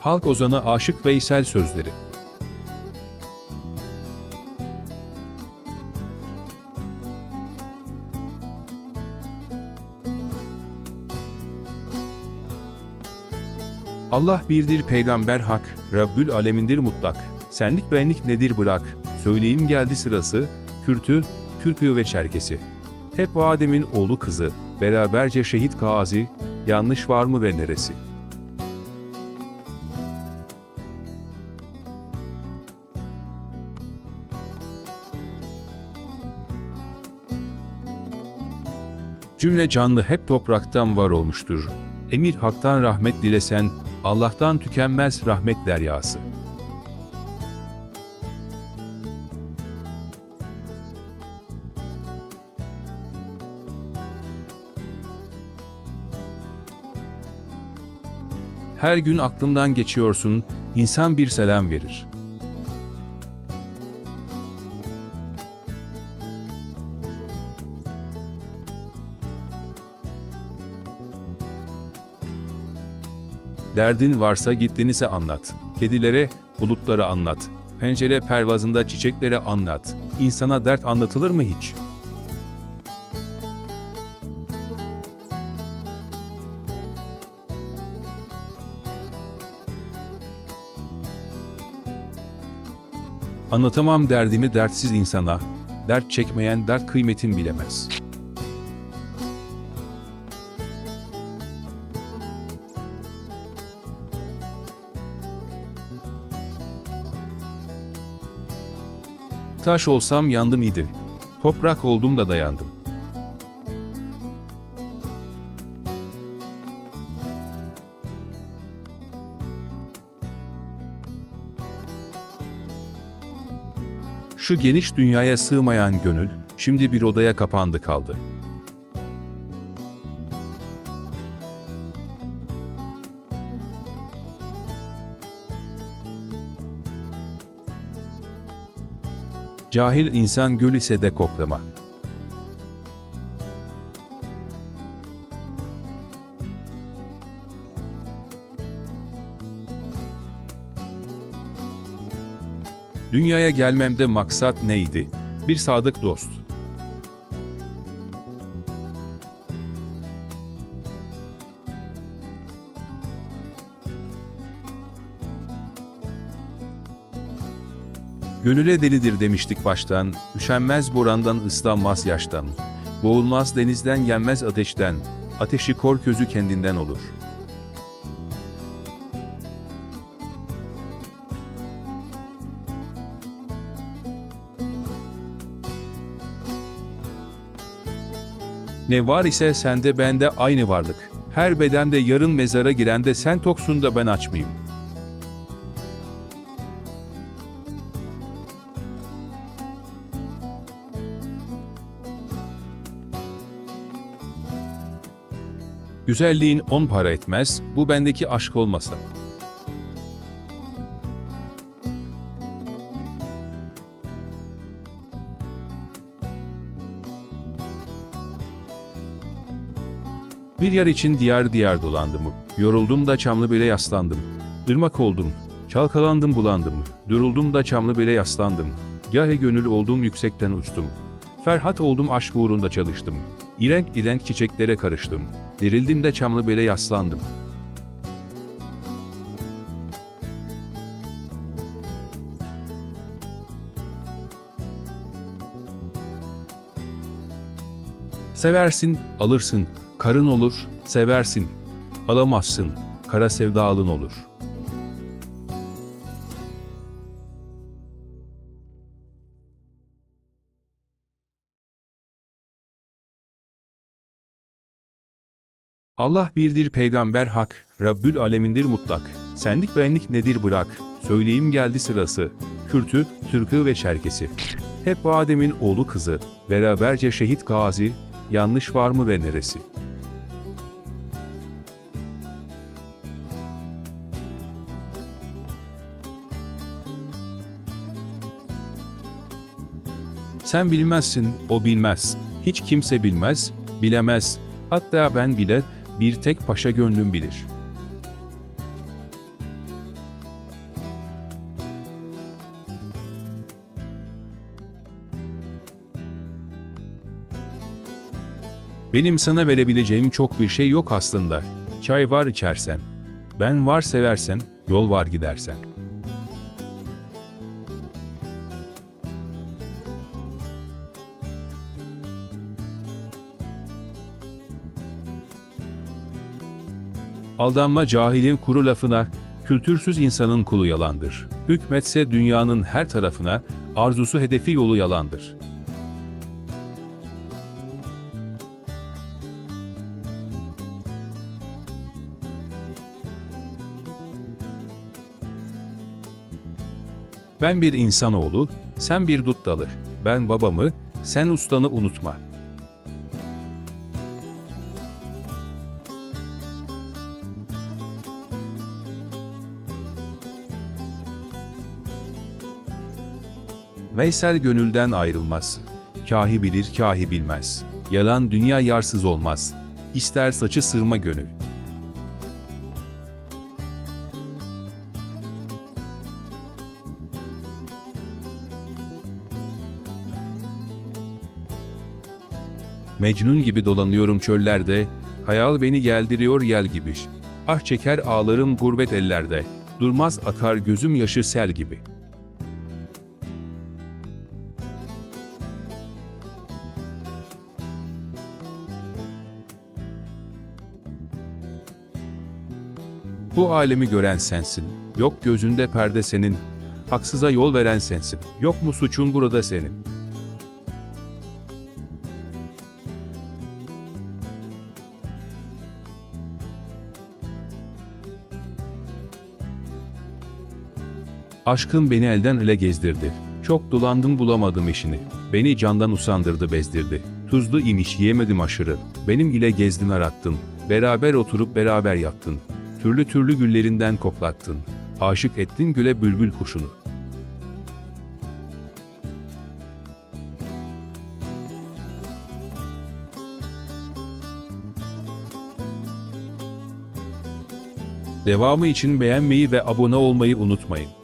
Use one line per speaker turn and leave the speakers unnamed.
Halk ozanı Aşık Veysel sözleri. Allah birdir peygamber hak, Rabbül alemindir mutlak. Senlik benlik nedir bırak, söyleyeyim geldi sırası, Kürtü, Türkü ve Çerkesi. Hep Adem'in oğlu kızı, beraberce şehit gazi, yanlış var mı ve neresi? Cümle canlı hep topraktan var olmuştur. Emir haktan rahmet dilesen, Allah'tan tükenmez rahmet deryası. Her gün aklımdan geçiyorsun, insan bir selam verir. Derdin varsa gittiğinize anlat. Kedilere, bulutlara anlat. Pencere pervazında çiçeklere anlat. İnsana dert anlatılır mı hiç? Anlatamam derdimi dertsiz insana. Dert çekmeyen dert kıymetin bilemez.'' Taş olsam yandım idi. Toprak oldum da dayandım. Şu geniş dünyaya sığmayan gönül, şimdi bir odaya kapandı kaldı. Cahil insan gül ise de koklama. Dünyaya gelmemde maksat neydi? Bir sadık dost. Gönüle delidir demiştik baştan, üşenmez borandan ıslanmaz yaştan. Boğulmaz denizden yenmez ateşten, ateşi kor közü kendinden olur. Ne var ise sende bende aynı varlık. Her bedende yarın mezara girende sen toksun da ben açmayayım. Güzelliğin on para etmez, bu bendeki aşk olmasa. Bir yer için diyar diyar dolandım. Yoruldum da çamlı bile yaslandım. Irmak oldum. Çalkalandım bulandım. Duruldum da çamlı bile yaslandım. Gahe gönül oldum yüksekten uçtum. Ferhat oldum aşk uğrunda çalıştım. İrenk irenk çiçeklere karıştım. Dirildim de çamlı bile yaslandım. Seversin, alırsın, karın olur, seversin. Alamazsın, kara sevdalın olur. Allah birdir peygamber hak, Rabbül alemindir mutlak. Senlik benlik nedir bırak, söyleyeyim geldi sırası. Kürtü, Türkü ve Çerkesi. Hep Adem'in oğlu kızı, beraberce şehit gazi, yanlış var mı ve neresi? Sen bilmezsin, o bilmez. Hiç kimse bilmez, bilemez. Hatta ben bile bir tek paşa gönlüm bilir. Benim sana verebileceğim çok bir şey yok aslında. Çay var içersen. Ben var seversen, yol var gidersen.'' Aldanma cahilin kuru lafına, kültürsüz insanın kulu yalandır. Hükmetse dünyanın her tarafına, arzusu hedefi yolu yalandır. Ben bir insanoğlu, sen bir dut dalı. Ben babamı, sen ustanı unutma. Veysel gönülden ayrılmaz. Kahi bilir, kahi bilmez. Yalan dünya yarsız olmaz. İster saçı sırma gönül. Mecnun gibi dolanıyorum çöllerde, hayal beni geldiriyor yel gibi. Ah çeker ağlarım gurbet ellerde, durmaz akar gözüm yaşı sel gibi. Bu alemi gören sensin, yok gözünde perde senin, haksıza yol veren sensin, yok mu suçun burada senin? Aşkın beni elden ele gezdirdi. Çok dolandım bulamadım işini. Beni candan usandırdı bezdirdi. Tuzlu imiş yemedim aşırı. Benim ile gezdin arattın. Beraber oturup beraber yattın. Türlü türlü güllerinden koklattın. Aşık ettin güle bülbül kuşunu. Devamı için beğenmeyi ve abone olmayı unutmayın.